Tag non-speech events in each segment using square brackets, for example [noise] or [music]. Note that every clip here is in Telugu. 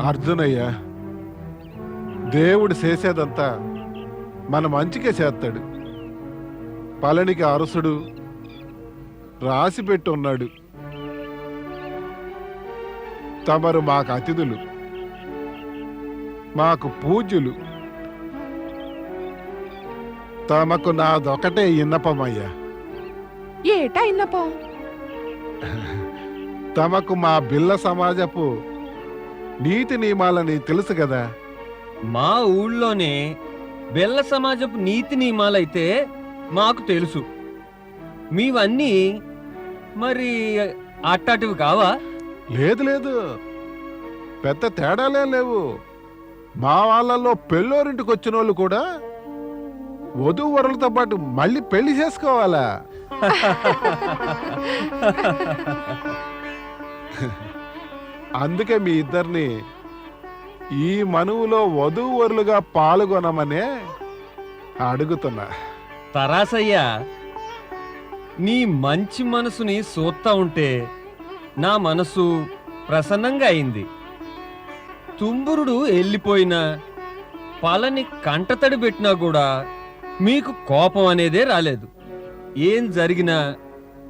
అర్జునయ్య దేవుడు చేసేదంతా మన మంచికే చేస్తాడు. పళనికి అరసుడు రాసి పెట్టి ఉన్నాడు తమరు మాకు అతిథులు మాకు పూజ్యులు. తమకు నాదొకటే ఇన్నపమయ్యా ఏటా ఇన్నపం తమకు మా బిల్ల సమాజపు నీతి నియమాలని తెలుసు కదా? మా ఊళ్ళోనే బెల్ల సమాజపు నీతి నియమాలైతే మాకు తెలుసు. మీవన్నీ మరి అట్టాటివి కావా? లేదు లేదు. పెద్ద తేడాలే లేవు. మా వాళ్ళల్లో పెళ్ళోరింటికి వచ్చిన వాళ్ళు కూడా వధువు వరులతో పాటు మళ్ళీ పెళ్ళి చేసుకోవాలా? [laughs] అందుకే మీ ఇద్దరిని ఈ మనువులో వధూవరులుగా పాల్గొనమనే అడుగుతున్నా. తరాసయ్యా నీ మంచి మనసుని చూస్తా ఉంటే నా మనసు ప్రసన్నంగా అయింది. తుంబురుడు వెళ్ళిపోయినా పలని కంటతడి పెట్టినా కూడా మీకు కోపం అనేదే రాలేదు. ఏం జరిగినా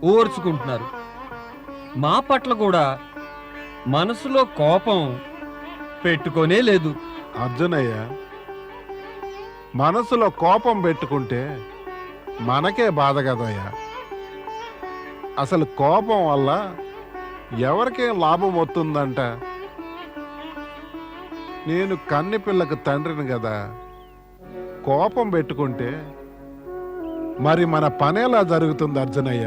ఓర్చుకుంటున్నారు. మా పట్ల కూడా మనసులో కోపం పెట్టుకోనే లేదు. అర్జునయ్య మనసులో కోపం పెట్టుకుంటే మనకే బాధ కదయ్యా. అసలు కోపం వల్ల ఎవరికేం లాభం వస్తుందంట? నేను కన్నె పిల్లకు తండ్రిని కదా. కోపం పెట్టుకుంటే మరి మన పనేలా జరుగుతుంది అర్జునయ్య?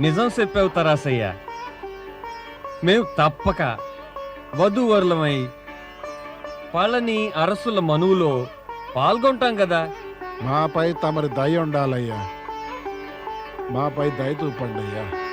నిజం చెప్పావు తరాసయ్య. మేము తప్పక వధూవరులమై పళని అరసుల మనువులో పాల్గొంటాం కదా. మాపై తమరి దయ ఉండాలయ్యా. మాపై దయ చూపండి అయ్యా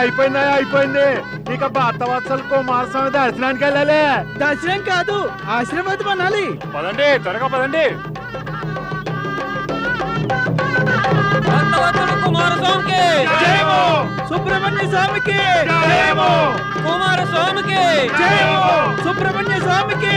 అయిపోయిందా? అయిపోయింది. ఇక భర్త వత్సలకు కుమారస్వామి దర్శనానికి వెళ్ళాలి. దర్శనం కాదు ఆశీర్వాదం అనాలి పదండి త్వరగా పదండి. కుమారస్వామికి సుబ్రహ్మణ్య స్వామికి. కుమారస్వామికి సుబ్రహ్మణ్య స్వామికి.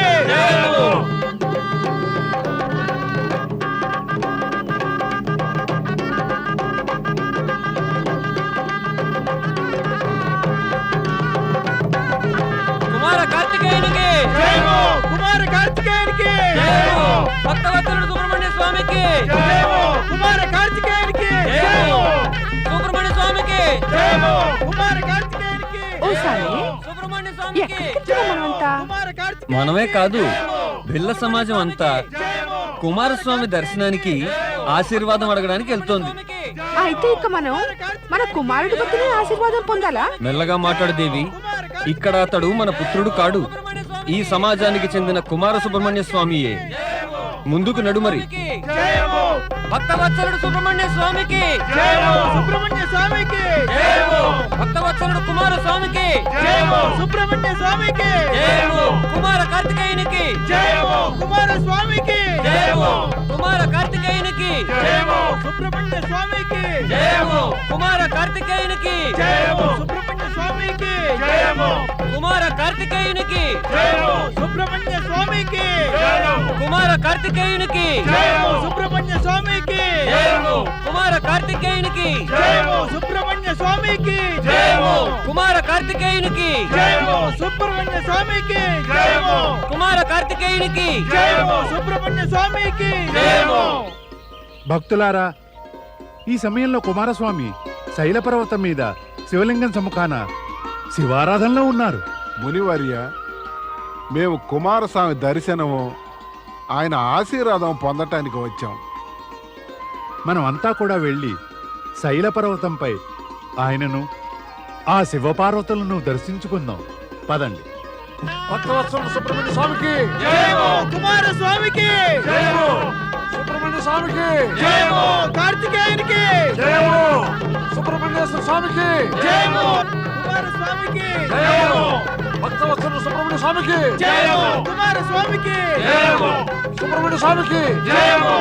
మనమే కాదు బిల్ల సమాజం అంతా కుమారస్వామి దర్శనానికి ఆశీర్వాదం అడగడానికి వెళ్తోంది. అయితే ఇక మనం మన కుమారుడి బతిని ఆశీర్వాదం పొందాలా? మెల్లగా మాట్లాడు దేవి. ఇక్కడ అతడు మన పుత్రుడు కాడు. ఈ సమాజానికి చెందిన కుమార సుబ్రహ్మణ్య స్వామియే. ముందుకు నడుమరి భక్తవత్సలుడు సుబ్రహ్మణ్య స్వామికి. సుబ్రహ్మణ్య స్వామికి. భక్తవత్సలుడు కుమార స్వామికి. సుబ్రహ్మణ్య స్వామికి. కుమార కార్తికేయునికి. కుమార స్వామికి. కుమార కార్తికేయునికి. సుబ్రహ్మణ్య స్వామికి. కుమార కార్తికేయునికి. సుబ్రహ్మణ్య స్వామికి. కుమార కార్తికేయునికి. సుబ్రహ్మణ్య స్వామికి. కుమార కార్తికేయునికి. సుబ్రహ్మణ్య స్వామికి. కుమార కార్తికేయునికి. సుబ్రహ్మణ్య స్వామికి. కుమార కార్తికేయునికి. జయము సుబ్రహ్మణ్య స్వామికి. కుమార కార్తికేయునికి. జయము సుబ్రహ్మణ్య స్వామికి. భక్తులారా ఈ సమయంలో కుమారస్వామి శైలపర్వతం మీద శివలింగం సముఖాన శివారాధనలో ఉన్నారు. మునివర్య మేము కుమారస్వామి దర్శనము ఆయన ఆశీర్వాదం పొందటానికి వచ్చాం. మనం అంతా కూడా వెళ్ళి శైలపర్వతంపై ఆయనను ఆ శివపార్వతులను దర్శించుకుందాం. పదండి. భక్తవత్సల సుబ్రహ్మణ్య స్వామికి! జయము! కుమార స్వామికి జయము! సుబ్రహ్మణ్య స్వామికి! జయము! కార్తికేయునికి! జయము! సుబ్రహ్మణ్యేశ్వర స్వామికి! జయము కుమార స్వామికి జయము భక్తవత్సల సుబ్రహ్మణ్య స్వామికి జయము కుమార స్వామికి జయము సుబ్రహ్మణ్య స్వామికి జయము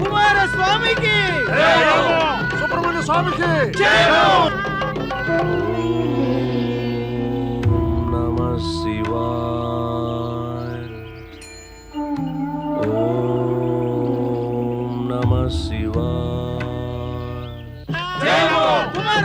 కుమార స్వామికి జయము సుబ్రహ్మణ్య స్వామికి జయము నమ శివాయ ఓం నమ శివాయ జయము కుమార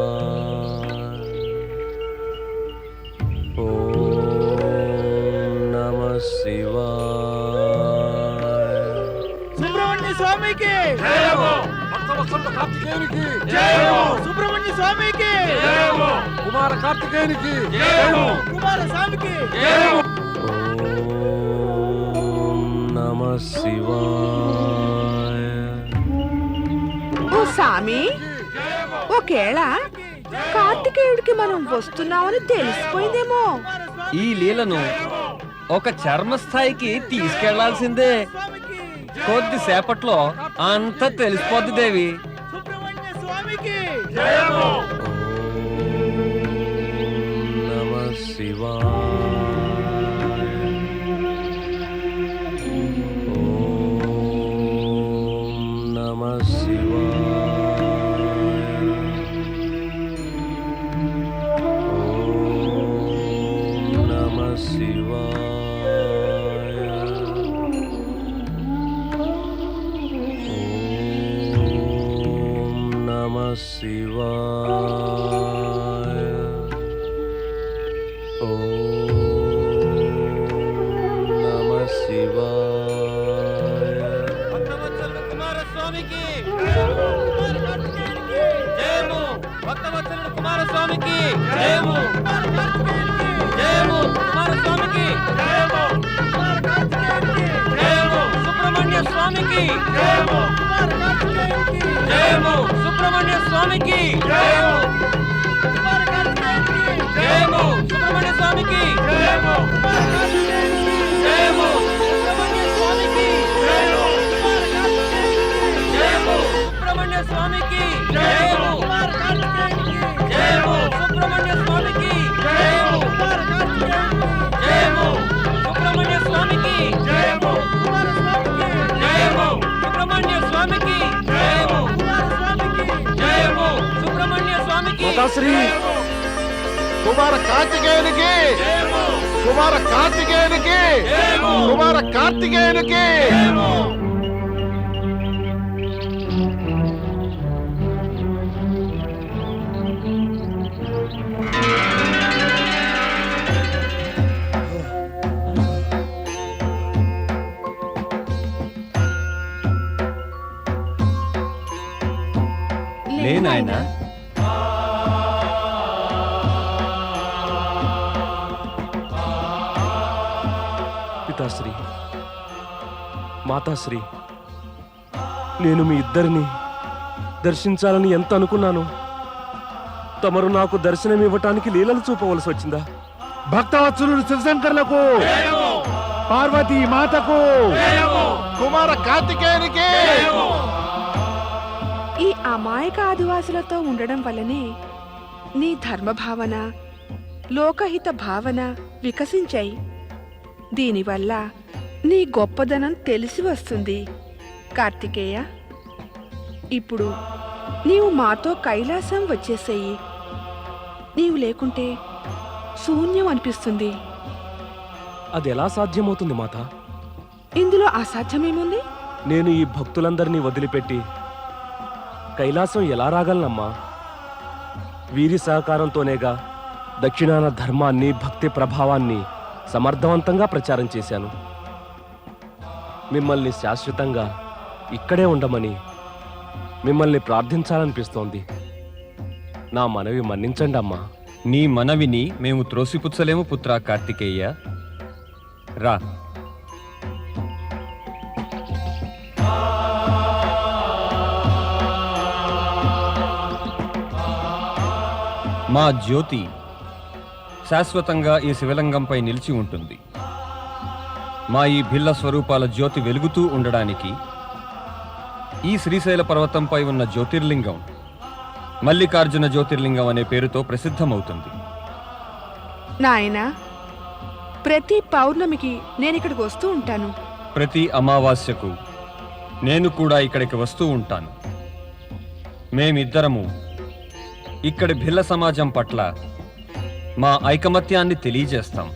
స్వామికి! జయము! భక్తవత్సల కార్తికేయునికి! జయము! సుబ్రహ్మణ్య స్వామికి! జయము! కుమార కార్తికేయునికి! జయము! కుమార స్వామికి! జయము! ఓం నమ శివాయ. ఓ సామి ఒకేళ కార్తికేయుడికి మనం వస్తున్నామని తెలిసిపోయిందేమో. ఈ లీలను ఒక చర్మ స్థాయికి తీసుకెళ్ళాల్సిందే. కొద్దిసేపట్లో అంతా తెలిసిపోద్ది దేవి. సుబ్రహ్మణ్య స్వామికి. ఓం నమ సుబ్రహ్మణ్య స్వామికి. జయము. సుబ్రహ్మణ్య స్వామికి. జయము. జయము. సుబ్రహ్మణ్య స్వామికి. జయము. సుబ్రహ్మణ్య స్వామికి. జయము జయము. శ్రీ కుమార కార్తికేయునికి కుమార కార్తికేయునికి కుమార కార్తికేయునికి. లేనాయనా పితాశ్రీ మాతాశ్రీ నేను మీ ఇద్దరిని దర్శించాలని ఎంత అనుకున్నాను తమరు నాకు దర్శనం ఇవ్వటానికి లీలలు చూపవలసి వచ్చిందా? భక్తవత్సలుడు శివశంకర్లకు పార్వతీ మాతకు కుమార కార్తికేయునికి! ఈ అమాయక ఆదివాసులతో ఉండడం వల్లనే నీ ధర్మభావన లోకహిత భావన వికసించాయి. దీనివల్ల నీ గొప్పదనం తెలిసి వస్తుంది. కార్తికేయ ఇప్పుడు నీవు మాతో కైలాసం వచ్చేసేయి. నీవు లేకుంటే శూన్యం అనిపిస్తుంది. అది ఎలా సాధ్యమవుతుంది మాత? ఇందులో అసాధ్యమేముంది? నేను ఈ భక్తులందరినీ వదిలిపెట్టి కైలాసం ఎలా రాగలనమ్మా? వీరి సహకారంతోనేగా దక్షిణాన ధర్మాన్ని భక్తి ప్రభావాన్ని సమర్థవంతంగా ప్రచారం చేశాను. మిమ్మల్ని శాశ్వతంగా ఇక్కడే ఉండమని మిమ్మల్ని ప్రార్థించాలనిపిస్తోంది. నా మనవి మన్నించండి అమ్మా. నీ మనవిని మేము త్రోసిపుచ్చలేము పుత్ర కార్తికేయ. రా. మా జ్యోతి శాశ్వతంగా ఈ శివలింగంపై నిలిచి ఉంటుంది. మా ఈ భిల్ల స్వరూపాల జ్యోతి వెలుగుతూ ఉండడానికి ఈ శ్రీశైల పర్వతంపై ఉన్న జ్యోతిర్లింగం మల్లికార్జున జ్యోతిర్లింగం అనే పేరుతో ప్రసిద్ధమవుతుంది. నాయనా ప్రతి పౌర్ణమికి నేను ఇక్కడికి వస్తూ ఉంటాను. ప్రతి అమావాస్యకు నేను కూడా ఇక్కడికి వస్తూ ఉంటాను. మేమిద్దరము ఇక్కడి భిల్ల సమాజం పట్ల మా ఐకమత్యాన్ని తెలియజేస్తాం.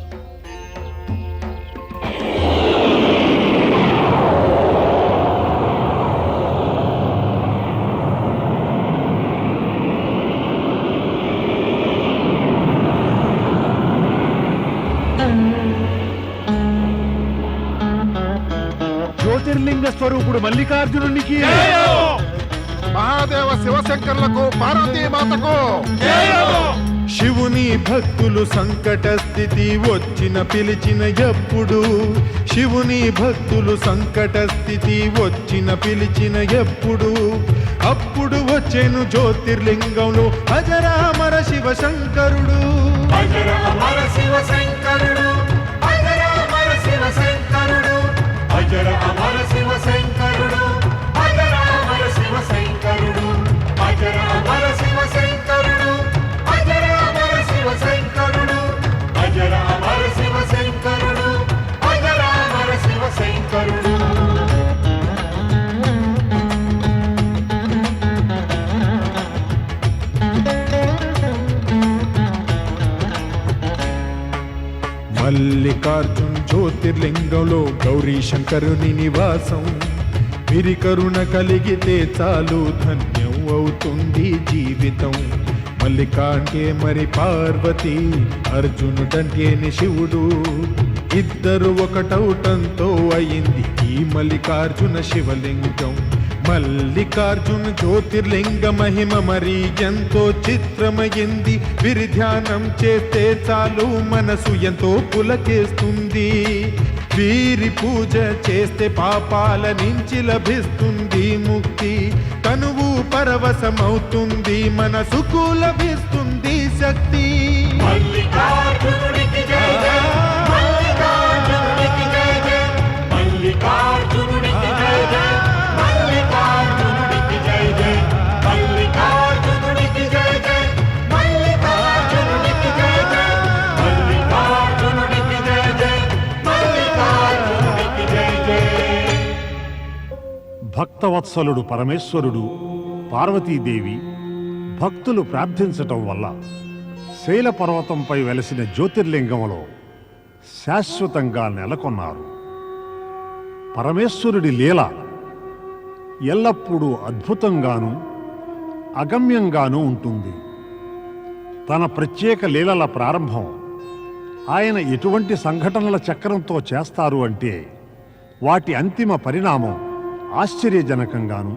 జ్యోతిర్లింగ స్వరూపుడు మల్లికార్జునునికి మహాదేవ శివశంకర్లకు పార్వతీ మాతకు! శివుని భక్తులు సంకట స్థితి వచ్చిన పిలిచిన ఎప్పుడు? శివుని భక్తులు సంకట స్థితి వచ్చిన పిలిచిన ఎప్పుడు? అప్పుడు వచ్చేను జ్యోతిర్లింగంలో అజరామర శివ శంకరుడు అజరామర శివ శంకరుడు అజరామర శివ శంకరుడు అజర మల్లికార్జున్ జ్యోతిర్లింగంలో గౌరీ శంకరుని నివాసం విరి కరుణ కలిగితే చాలు ధన్యం అవుతుంది జీవితం. మల్లికాంటే మరి పార్వతి అర్జునుడంటేని శివుడు. ఇద్దరు ఒకటౌటంతో అయింది ఈ మల్లికార్జున శివలింగం. మల్లికార్జున జ్యోతిర్లింగ మహిమ మరి ఎంతో చిత్రమయింది విరి ధ్యానం చేస్తే చాలు మనసు ఎంతో పులకేస్తుంది. వీరి పూజ చేస్తే పాపాల నుంచి లభిస్తుంది ముక్తి. తనువు పరవశమవుతుంది మనసుకు లభిస్తుంది శక్తి. మల్లికార్జున భక్తవత్సలుడు పరమేశ్వరుడు పార్వతీదేవి భక్తులు ప్రార్థించటం వల్ల శైల పర్వతంపై వెలసిన జ్యోతిర్లింగంలో శాశ్వతంగా నెలకొన్నారు. పరమేశ్వరుడి లీల ఎల్లప్పుడూ అద్భుతంగాను అగమ్యంగానూ ఉంటుంది. తన ప్రత్యేక లీలల ప్రారంభం ఆయన ఎటువంటి సంఘటనల చక్రంతో చేస్తారు అంటే వాటి అంతిమ పరిణామం ఆశ్చర్యజనకంగాను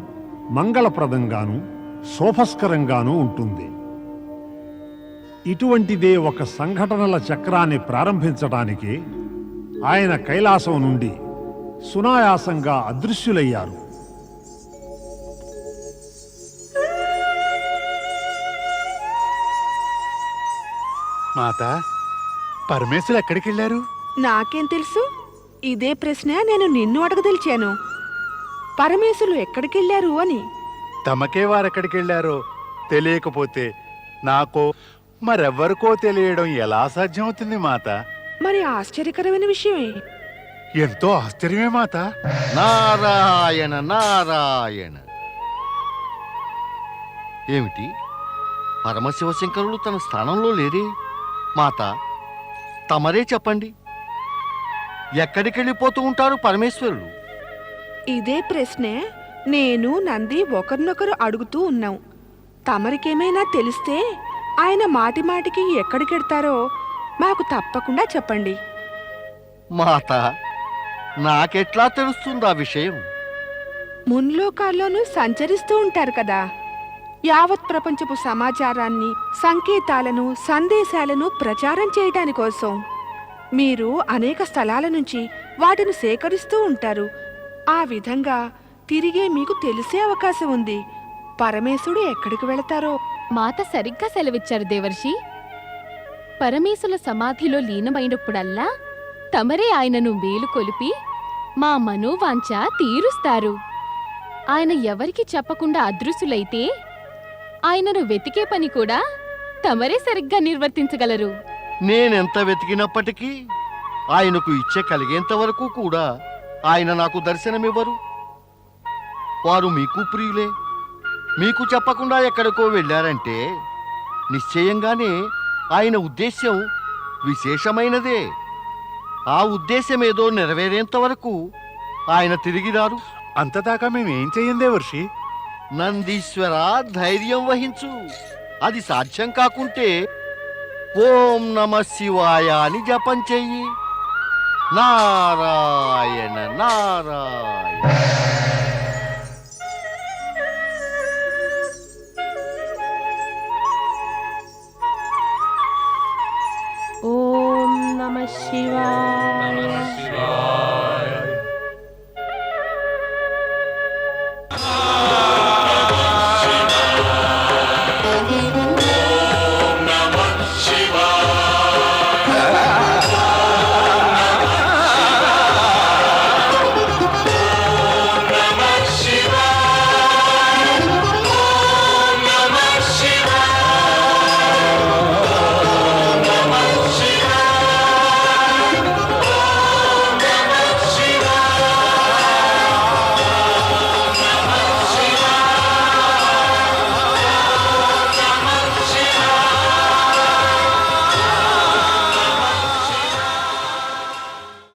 మంగళప్రదంగాను శోభస్కరంగానూ ఉంటుంది. ఇటువంటిదే ఒక సంఘటనల చక్రాన్ని ప్రారంభించడానికి ఆయన కైలాసం నుండి సునాయాసంగా అదృశ్యులయ్యారు. మాత పరమేశ్వరు ఎక్కడికి వెళ్ళారు నాకేం తెలుసు? ఇదే ప్రశ్న నేను నిన్ను అడగదలిచాను. పరమేశులు ఎక్కడికెళ్ళారు అని? తమకే వారెక్కడికి వెళ్ళారో తెలియకపోతే నాకో మరెవ్వరికో తెలియడం ఎలా సాధ్యమవుతుంది మాత? మరి ఆశ్చర్యకరమైన విషయమే. ఎంతో ఆశ్చర్యమే మాత. నారాయణ నారాయణ. ఏమిటి? పరమశివశంకరులు తన స్థానంలో లేరే? మాత తమరే చెప్పండి. ఎక్కడికి వెళ్ళిపోతూ ఉంటారు పరమేశ్వరులు? ఇదే ప్రశ్నే నేను నంది ఒకరినొకరు అడుగుతూ ఉన్నాం. తమరికేమైనా తెలిస్తే ఆయన మాటి మాటికి ఎక్కడికెడతారో మాకు తప్పకుండా చెప్పండి. మాత నాకెట్లా తెలుస్తుంది ఆ విషయం? మున్లోకాల్లోనూ సంచరిస్తూ ఉంటారు కదా. యావత్ ప్రపంచపు సమాచారాన్ని సంకేతాలను సందేశాలను ప్రచారం చేయటాని కోసం మీరు అనేక స్థలాల నుంచి వాటిని సేకరిస్తూ ఉంటారు. ఆ విధంగా తిరిగే మీకు తెలిసే అవకాశం ఉంది. పరమేశుడు ఎక్కడికి వెళతారో? మాత సరిగ్గా సెలవిచ్చారు దేవర్షి. పరమేశుల సమాధిలో లీనమైనప్పుడల్లా తమరే ఆయనను మేలుకొలిపి మా మనోవాంఛ తీరుస్తారు. ఆయన ఎవరికి చెప్పకుండా అదృశ్యులైతే ఆయనను వెతికే పని కూడా తమరే సరిగ్గా నిర్వర్తించగలరు. నేనెంత వెతికినప్పటికీ ఆయనకు ఇచ్చే కలిగేంత వరకు కూడా ఆయన నాకు దర్శనమివ్వరు. వారు మీకు ప్రియులే. మీకు చెప్పకుండా ఎక్కడికో వెళ్ళారంటే నిశ్చయంగానే ఆయన ఉద్దేశ్యం విశేషమైనదే. ఆ ఉద్దేశమేదో నెరవేరేంత వరకు ఆయన తిరిగి రారు. అంతదాకా మేమేం చెయ్యందే వర్షి? నందీశ్వర ధైర్యం వహించు. అది సాధ్యం కాకుంటే ఓం నమ శివాయ అని జపం చెయ్యి. నారాయణ నారాయణ ఓం నమ శివాయ